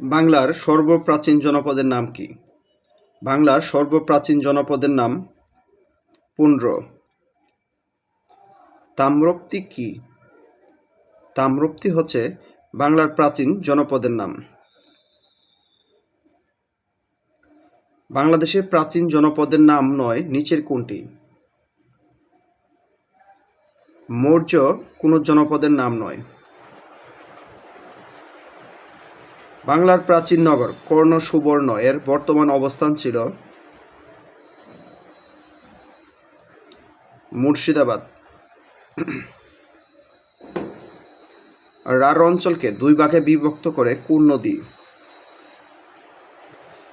বাংলার সর্বপ্রাচীন জনপদের নাম কি? বাংলার সর্বপ্রাচীন জনপদের নাম পুন্ড্র তাম্রপ্তি কি? তাম্রপ্তি হচ্ছে বাংলার প্রাচীন জনপদের নাম। বাংলাদেশের প্রাচীন জনপদের নাম নয়, নিচের কোনটি? মৌর্য কোনো জনপদের নাম নয়। বাংলার প্রাচীন নগর কর্ণ সুবর্ণ এর বর্তমান অবস্থান ছিল মুর্শিদাবাদ। রার অঞ্চলকে দুই ভাগে বিভক্ত করে কোন নদী।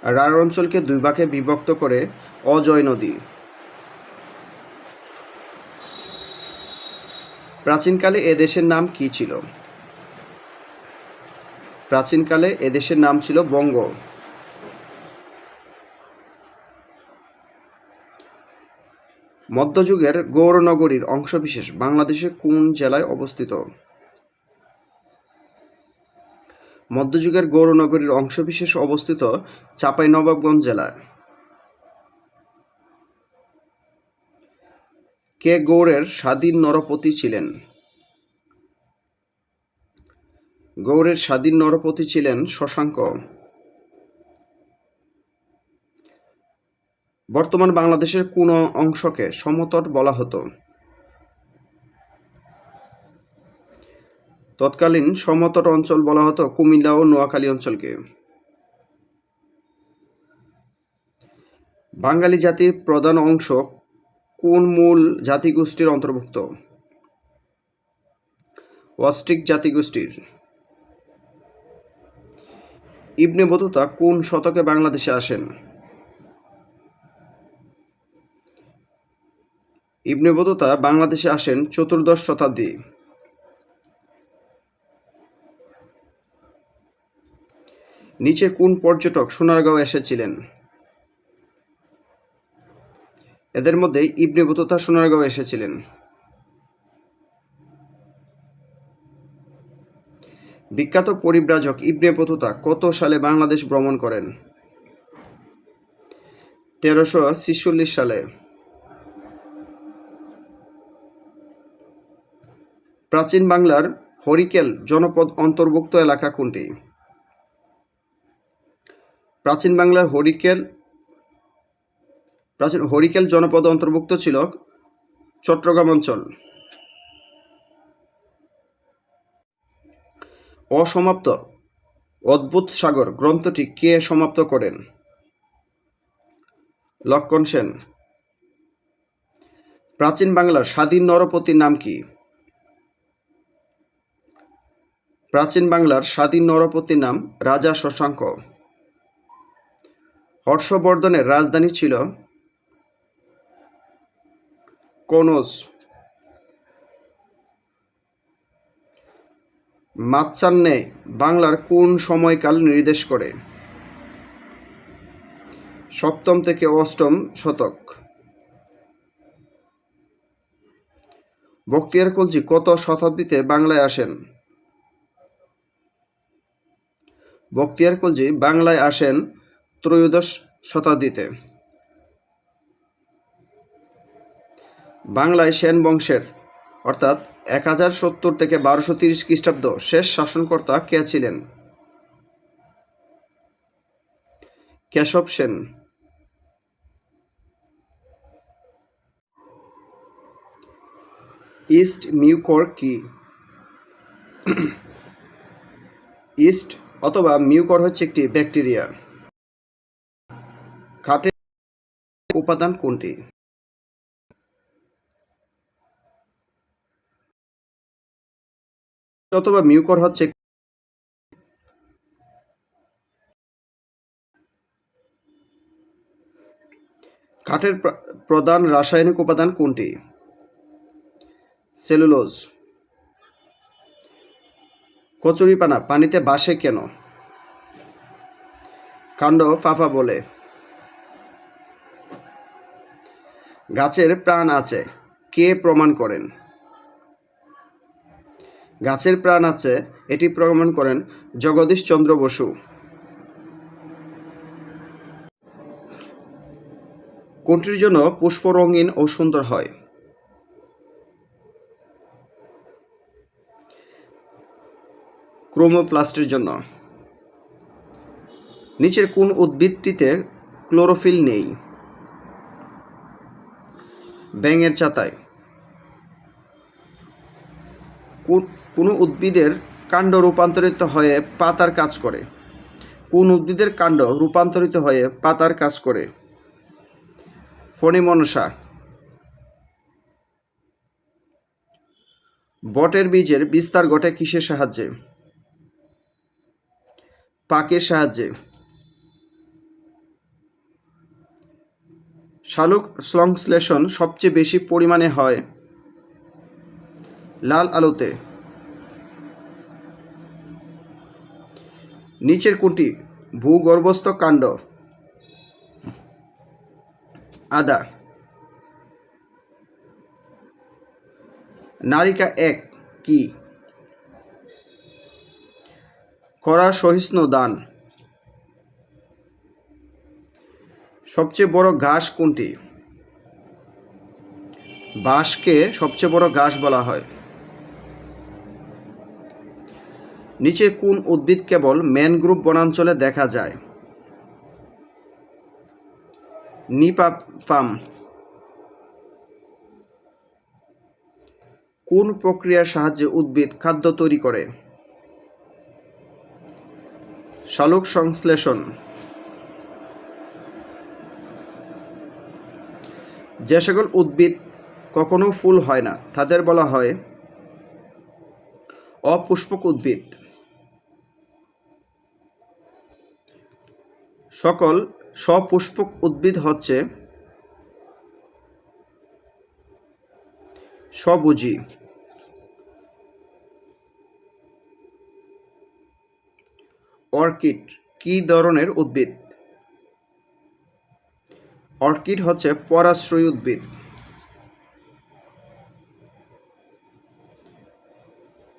রার অঞ্চলকে দুই ভাগে বিভক্ত করে অজয় নদী। প্রাচীনকালে এ দেশের নাম কি ছিল? প্রাচীনকালে এদেশের নাম ছিল বঙ্গ। মধ্যযুগের গৌরনগরীর অংশবিশেষ বাংলাদেশের কোন জেলায় অবস্থিত? মধ্যযুগের গৌরনগরীর অংশবিশেষ অবস্থিত চাঁপাইনবাবগঞ্জ জেলায়। কে গৌড়ের স্বাধীন নরপতি ছিলেন? গৌড়ের স্বাধীন নরপতি ছিলেন শশাঙ্ক। বর্তমান বাংলাদেশের কোন অংশকে সমতট বলা হতো? তৎকালীন সমতট অঞ্চল বলা হতো কুমিল্লা ও নোয়াখালী অঞ্চলকে। বাঙালি জাতির প্রধান অংশ কোন মূল জাতিগোষ্ঠীর অন্তর্ভুক্ত? অস্ট্রিক জাতিগোষ্ঠীর। ইবনে বতুতা কোন শতকে বাংলাদেশে আসেন? ইবনে বতুতা বাংলাদেশে আসেন চতুর্দশ শতাব্দী। নিচে কোন পর্যটক সোনারগাঁও এসেছিলেন? এদের মধ্যে ইবনে বতুতা সোনারগাঁও এসেছিলেন। বিখ্যাত পরিব্রাজক ইবনে বতুতা কত সালে বাংলাদেশ ভ্রমণ করেন? তেরোশো ছিচল্লিশ সালে। প্রাচীন বাংলার হরিকেল জনপদ অন্তর্ভুক্ত এলাকা কোনটি? প্রাচীন বাংলার হরিকেল, প্রাচীন হরিকেল জনপদ অন্তর্ভুক্ত ছিল চট্টগ্রাম অঞ্চল। অসমাপ্ত। অদ্ভুত সাগর, গ্রন্থটি কে সমাপ্ত করেন? লক্ষণ সেন। প্রাচীন বাংলার স্বাধীন নরপতির নাম কি? প্রাচীন বাংলার স্বাধীন নরপতির নাম রাজা শশাঙ্ক। হর্ষবর্ধনের রাজধানী ছিল কনৌজ। মাচ্চান্নে বাংলার কোন সময়কাল নির্দেশ করে? সপ্তম থেকে অষ্টম শতক। বক্তিয়ার খলজি কত শতাব্দীতে বাংলায় আসেন? বক্তিয়ার খলজি বাংলায় আসেন ত্রয়োদশ শতাব্দীতে। বাংলায় সেন বংশের অর্থাৎ এক হাজার সত্তর থেকে বারোশো তিরিশ খ্রিস্টাব্দ শেষ শাসনকর্তা কে ছিলেন? কেশব সেন। ইস্ট মিউকর কি? ইস্ট অথবা মিউকর হচ্ছে একটি ব্যাকটেরিয়া। খাটের উপাদান কোনটি? অথবা মিউকর হচ্ছে কাঠের প্রধান রাসায়নিক উপাদান কোনটি? সেলুলোজ। কচুরিপানা, পানিতে বাসে কেন? কাণ্ড ফাফা বলে। গাছের প্রাণ আছে, কে প্রমাণ করেন? গাছের প্রাণ আছে, এটি প্রমাণ করেন জগদীশ চন্দ্র বসু। কোনটির জন্য পুষ্প রঙিন ও সুন্দর হয়? ক্রোমোপ্লাস্টের জন্য। নিচের কোন উদ্ভিদটিতে ক্লোরোফিল নেই? ব্যাঙের চাতায় কোন কোনো উদ্ভিদের কাণ্ড রূপান্তরিত হয়ে পাতার কাজ করে। কোন উদ্ভিদের কাণ্ড রূপান্তরিত হয়ে পাতার কাজ করে। ফণিমনসা বটের বীজের বিস্তার ঘটে কিসের সাহায্যে? পাকের সাহায্যে। শালুক সংশ্লেষণ সবচেয়ে বেশি পরিমাণে হয় লাল আলুতে। নিচের কোনটি? ভূগর্ভস্থ কাণ্ড। আদা। নারিকা এক, কি? করা সহিষ্ণু দান। সবচেয়ে বড় ঘাস কোনটি? বাঁশকে সবচেয়ে বড় ঘাস বলা হয়। নিচে কোন উদ্ভিদ কেবল ম্যানগ্রোভ বনাঞ্চলে দেখা যায়? নিপাম কোন প্রক্রিয়ার সাহায্যে উদ্ভিদ খাদ্য তৈরি করে? শালুক সংশ্লেষণ। যে সকল উদ্ভিদ কখনো ফুল হয় না, তাদের বলা হয় অপুষ্পক উদ্ভিদ। সকল সপুষ্পক উদ্ভিদ হচ্ছে সবুজি অর্কিড কি ধরনের উদ্ভিদ? অর্কিড হচ্ছে পরাশ্রয়ী উদ্ভিদ।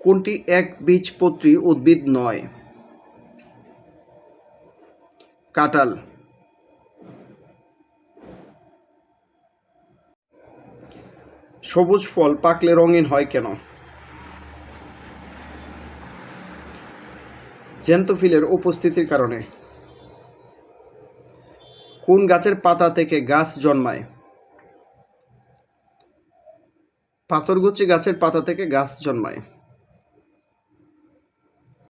কোনটি এক বীজপত্রী উদ্ভিদ নয়? কাঁঠাল। সবুজ ফল পাকলে রঙিন হয় কেন? জেন্টোফিলের উপস্থিতির কারণে। কোন গাছের পাতা থেকে গাছ জন্মায়? পাথরগুচি গাছের পাতা থেকে গাছ জন্মায়।